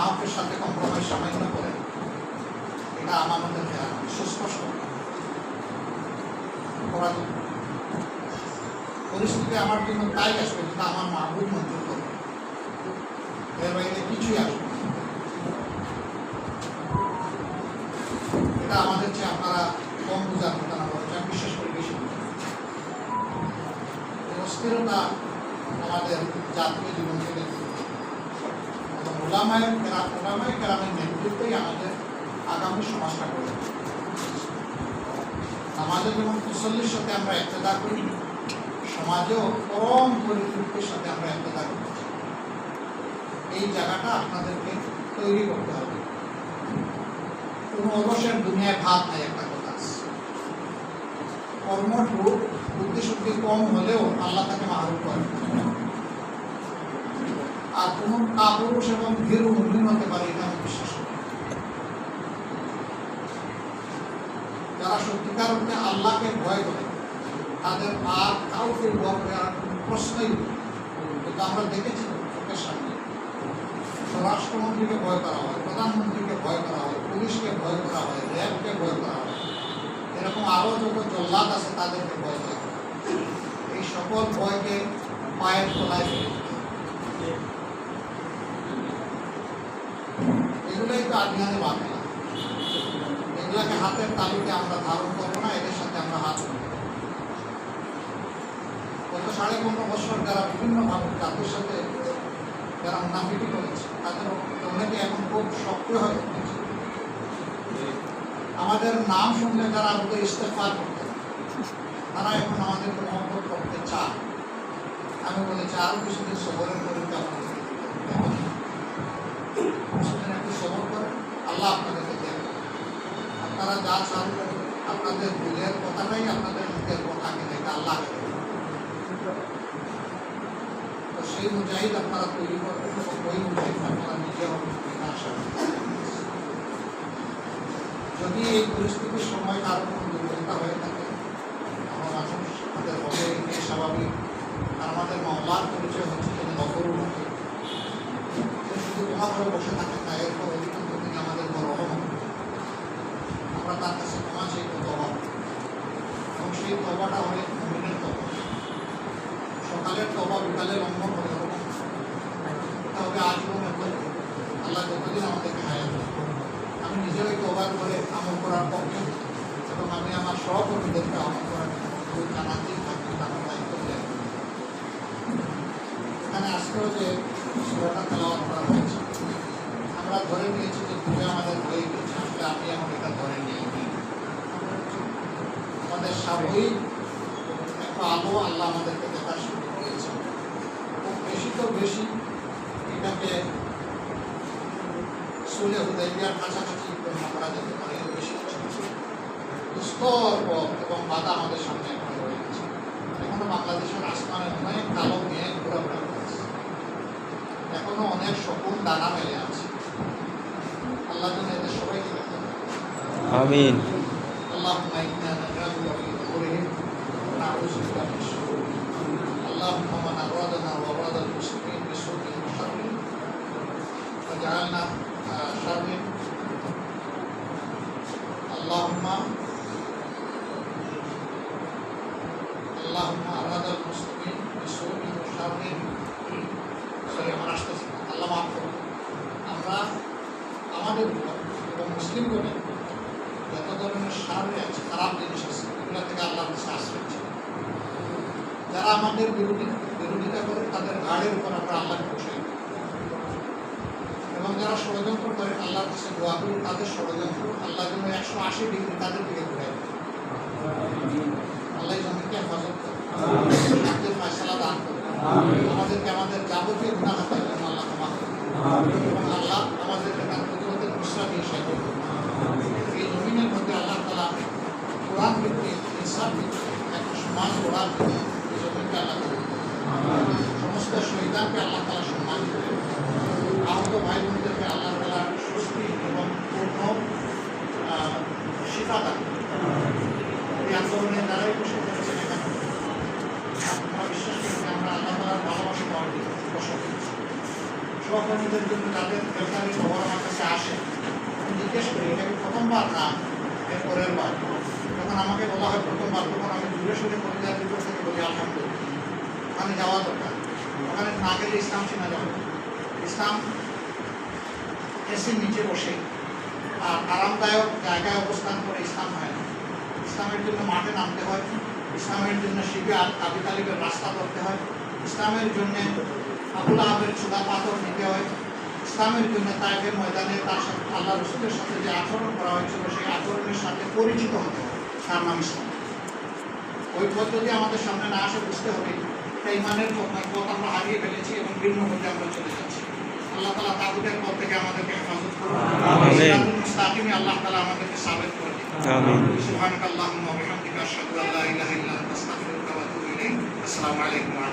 নাহকের সাথে কম্প্রোমাইজ সামান্য করেন এটা মধ্যে সুস্পষ্ট। করা পরিস্থিতি আমার জন্য তাই আসবে যেটা আমার মাহবুব মঞ্জুর করবে এর বাইরে কিছুই আসবে এটা আমাদের চেয়ে আপনারা কম বোঝার কথা না বলছে আমি বিশ্বাস করি বেশি অস্থিরতা আমাদের জাতীয় জীবন থেকে ওলামায় ওলামায় আমাদের আগামী সমাজটা আমাদের যেমন সাথে আমরা করি, সমাজেও সাথে আমরা করি। এই জায়গাটা আপনাদেরকে তৈরি করতে হবে। দুনিয়ায় ভাত একটা কথা আছে। কর্মঠ বুদ্ধি শক্তি কম হলেও আল্লাহ তাকে মাহরুম করে। আর কোন কাপুরুষ এবং ভীরু মুমিন হতে পারে, এটা আমি বিশ্বাস যারা সত্যিকার অর্থে আল্লাহকে ভয় করে, তাদের আর কাউকে ভয় করে আর কোনো প্রশ্নই নেই। কিন্তু আমরা দেখেছি চোখের সামনে। স্বরাষ্ট্রমন্ত্রীকে ভয় করা হয়, প্রধানমন্ত্রীকে ভয় করা হয়, পুলিশকে ভয় করা হয়, র্যাবকে ভয় করা হয়। এরকম আরও যত জল্লাদ আছে তাদেরকে ভয় করা হয়। এই সকল ভয়কে পায়ের তলায় ফেলে দিতে হবে। এগুলোই তো আদিহানে বাংলা এগুলাকে হাতের তালুকে আমরা ধারণ করব না, এদের সাথে আমরা হাত করব গত সাড়ে পনেরো বছর যারা বিভিন্নভাবে জাতির সাথে যারা মুনাফিকি করেছে তাদের অনেকে এখন খুব সক্রিয় হয়ে উঠেছে। আমাদের নাম শুনলে যারা আমাদের ইস্তেফার করতে তারা এখন আমাদেরকে মহব্বত করতে চায়। আমি বলেছি, আরও কিছুদিন সবরের পরীক্ষা হবে। সবর করেন আল্লাহ আপনাদেরকে দেবেন আপনারা যা চান আপনাদের দিলের কথাটাই আপনাদের মুখের কথা দেখে আল্লাহ তো সেই মুজাহিদ আপনারা তৈরি করবেন এবং ওই মুজাহিদ আপনারা নিজে হবেন এটা যদি এই পরিস্থিতির সময় কারও কোনো দুর্বলতা হয়ে থাকে, আমার মানুষ আমাদের হবে স্বাভাবিক। আর আমাদের মামলার পরিচয় হচ্ছে তিনি নকরুল হকে শুধু তোমার করে বসে থাকেন না এরপর অধিকন্ত তিনি আমাদের বড় রহমান আমরা তার কাছে ক্ষমা চাই তবা এবং সেই তবাটা হবে মুমিনের তবা সকালের তবা বিকালের ওরকম এটা হবে আজীবন আল্লাহ যতদিন আমাদেরকে হায়াত আমি নিজেও এই তবার করে আমল করার পক্ষে এবং আমি আমার সহকর্মীদেরকে আমল করার ওই জানাতেই থাকি আমার দায়িত্ব দেয় এখানে আজকেও যে সুরাটা তেলাওয়াত করা হয়েছে আমরা ধরে নিয়েছি যে তুমি আমাদের হয়ে গেছে আসলে আমি এখন এটা ধরে নিইনি আমাদের স্বাভাবিক একটা আলো আল্লাহ আমাদেরকে দেখা শুরু করেছে খুব বেশি তো বেশি এটাকে সুলে হুদাইবিয়ার কাছাকাছি করা যেতে পারে বেশি কিছু পথ এবং বাধা আমাদের সামনে এখন রয়ে গেছে এখনও বাংলাদেশের আসমানে অনেক কালো মেঘ ঘোরাফেরা এখনো অনেক শকুন দানা মেলে আছে আল্লাহ যেন এদের সবাইকে দেখতে পায়। আমিন اللهم انا نجعلك في ظهورهم ونعوذ بك من شرورهم اللهم من ارادنا واراد المسلمين بسوء وشر فاجعلنا آه، شر اللهم اللهم আমাদের বিরোধী বিরোধিতা করে তাদের ঘাড়ের উপর আমরা আল্লাহকে বসে। এবং যারা ষড়যন্ত্র করে আল্লাহর কাছে দোয়া করি তাদের ষড়যন্ত্র আল্লাহ যেন একশো আশি ডিগ্রি তাদের দিকে ঘুরে আল্লাহ জমিকে হেফাজত করে ফয়সালা দান করে আমাদেরকে আমাদের যাবতীয় গুণা হাতায় যেন আল্লাহ ক্ষমা করে এবং আল্লাহ আমাদেরকে তার প্রতিরোধের দিয়ে সাহায্য করে এই জমিনের মধ্যে আল্লাহ তালা কোরআন ভিত্তিক ইনসাফ ভিত্তিক একটা সমাজ গড়ার জন্য আল্লাহ সমস্ত শহীদানকে আল্লাহ তালা সম্মান করে। আহত ভাই বোনদেরকে আল্লাহ তালা স্বস্তি এবং পূর্ণ শিফা দান করে। এই আন্দোলনে যারাই বসে করেছেন এখানে আমরা বিশ্বাস করি আমরা আল্লাহ তালার ভালোবাসা পাওয়ার জন্য বসে করেছি। সহকর্মীদের জন্য যাদের গ্রেফতারি হওয়ার প্রথমবার না এর পরের বার? যখন আমাকে বলা হয় প্রথমবার, তখন আমি দূরে সরে ভিতর থেকে বলি, আলহামদুলিল্লাহ। ওখানে যাওয়া দরকার। ওখানে না গেলে ইসলাম চেনা যাবে ইসলাম এসির নিচে বসে। আর আরামদায়ক জায়গায় অবস্থান করে ইসলাম হয় না। ইসলামের জন্য মাঠে নামতে হয়। ইসলামের জন্য শিবে আর কাবি তালিবের রাস্তা করতে হয়। ইসলামের জন্য আবুল আহবের চূড়া পাথর নিতে হয়। ইসলামের জন্য তাইফের ময়দানে তার সাথে আল্লাহ রসুলের সাথে যে আচরণ করা হয়েছিল, সেই আচরণের সাথে পরিচিত হতে হয়। তার নাম ইসলাম। ওই যদি আমাদের সামনে না আসে বুঝতে হবে সেই পথ আমরা হারিয়ে ফেলেছি এবং ভিন্ন পথে আমরা চলে যাচ্ছি। আল্লাহ তালা তাগুদের পর থেকে আমাদেরকে হেফাজত করুন। আল্লাহ তালা আমাদেরকে সাবেত করে সুবহানাক আল্লাহুম্মা ওয়া বিহামদিকা আশহাদু আল্লা আসসালামু আলাইকুম ওয়া